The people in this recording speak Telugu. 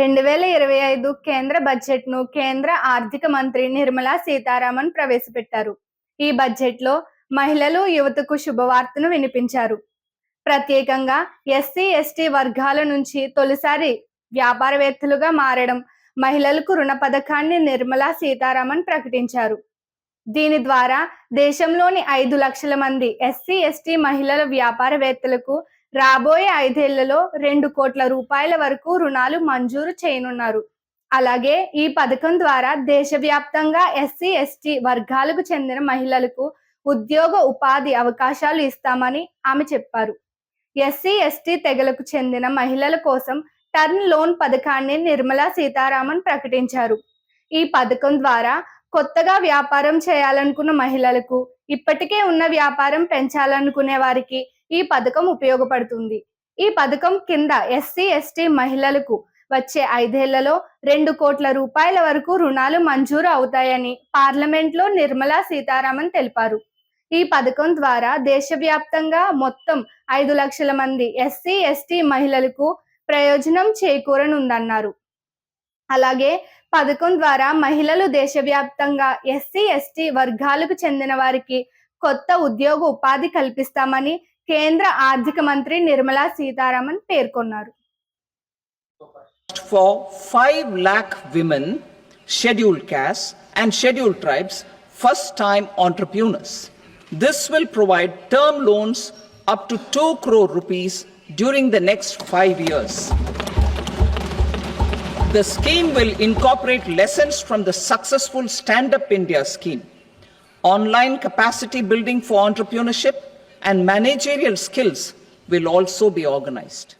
రెండు వేల ఇరవై ఐదు కేంద్ర బడ్జెట్ను కేంద్ర ఆర్థిక మంత్రి నిర్మలా సీతారామన్ ప్రవేశపెట్టారు. ఈ బడ్జెట్లో మహిళలు యువతకు శుభవార్తను వినిపించారు. ప్రత్యేకంగా ఎస్సీ ఎస్టీ వర్గాల నుంచి తొలిసారి వ్యాపారవేత్తలుగా మారడం మహిళలకు రుణ పథకాన్ని నిర్మలా సీతారామన్ ప్రకటించారు. దీని ద్వారా దేశంలోని ఐదు లక్షల మంది ఎస్సీ ఎస్టీ మహిళల వ్యాపారవేత్తలకు రాబోయే ఐదేళ్ళలో రెండు కోట్ల రూపాయల వరకు రుణాలు మంజూరు చేయనున్నారు. అలాగే ఈ పథకం ద్వారా దేశవ్యాప్తంగా ఎస్సీ ఎస్టీ వర్గాలకు చెందిన మహిళలకు ఉద్యోగ ఉపాధి అవకాశాలు ఇస్తామని ఆమె చెప్పారు. ఎస్సీ ఎస్టీ తెగలకు చెందిన మహిళల కోసం టర్న్ లోన్ పథకాన్ని నిర్మలా సీతారామన్ ప్రకటించారు. ఈ పథకం ద్వారా కొత్తగా వ్యాపారం చేయాలనుకున్న మహిళలకు ఇప్పటికే ఉన్న వ్యాపారం పెంచాలనుకునే వారికి ఈ పథకం ఉపయోగపడుతుంది. ఈ పథకం కింద ఎస్సీ ఎస్టీ మహిళలకు వచ్చే ఐదేళ్ళలో రెండు కోట్ల రూపాయల వరకు రుణాలు మంజూరు అవుతాయని పార్లమెంట్లో నిర్మలా సీతారామన్ తెలిపారు. ఈ పథకం ద్వారా దేశవ్యాప్తంగా మొత్తం ఐదు లక్షల మంది ఎస్సీ ఎస్టీ మహిళలకు ప్రయోజనం చేకూరనుందన్నారు. అలాగే పథకం ద్వారా మహిళలు దేశవ్యాప్తంగా ఎస్సీ ఎస్టీ వర్గాలకు చెందిన వారికి కొత్త ఉద్యోగ ఉపాధి కల్పిస్తామని కేంద్ర ఆర్థిక మంత్రి నిర్మలా సీతారామన్ పేర్కొన్నారు for 5 lakh women, scheduled castes, and scheduled tribes, first time entrepreneurs. This will provide term loans up to 2 crore rupees during the next 5 years. The scheme will incorporate lessons from the successful Stand Up India scheme, online capacity building for entrepreneurship, and managerial skills will also be organized.